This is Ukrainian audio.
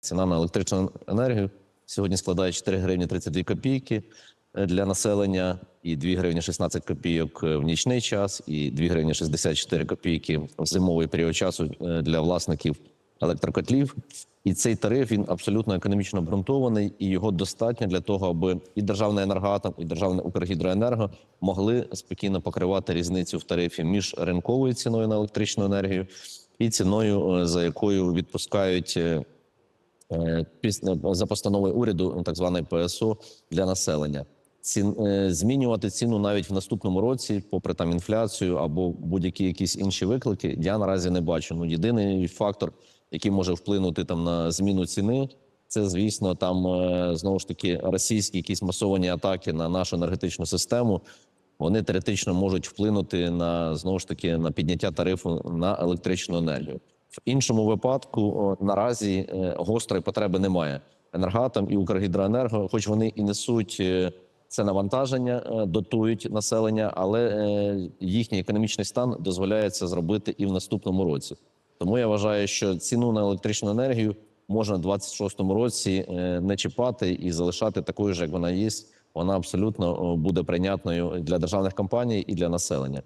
Ціна на електричну енергію сьогодні складає 4 гривні 32 копійки е, для населення, і 2 гривні 16 копійок е, в нічний час, і 2 гривні 64 копійки в зимовий період часу е, для власників електрокотлів. І цей тариф він абсолютно економічно обґрунтований, і його достатньо для того, аби і державний енергоатом, і державне Укргідроенерго могли спокійно покривати різницю в тарифі між ринковою ціною на електричну енергію і ціною, за якою відпускають. Е, за постановою уряду ну, так званої ПСО для населення. Цін, е, змінювати ціну навіть в наступному році, попри там інфляцію або будь-які якісь інші виклики, я наразі не бачу. Ну єдиний фактор, який може вплинути там на зміну ціни, це звісно там е, знову ж таки російські якісь масовані атаки на нашу енергетичну систему. Вони теоретично можуть вплинути на знову ж таки на підняття тарифу на електричну енергію. В іншому випадку наразі е, гострої потреби немає. Енергатом і Укргідроенерго, хоч вони і несуть е, це навантаження, е, дотують населення, але їхній економічний стан дозволяє це зробити і в наступному році. Тому я вважаю, що ціну на електричну енергію можна в 26-му році не чіпати і залишати такою ж, як вона є. Вона абсолютно буде прийнятною для державних компаній і для населення.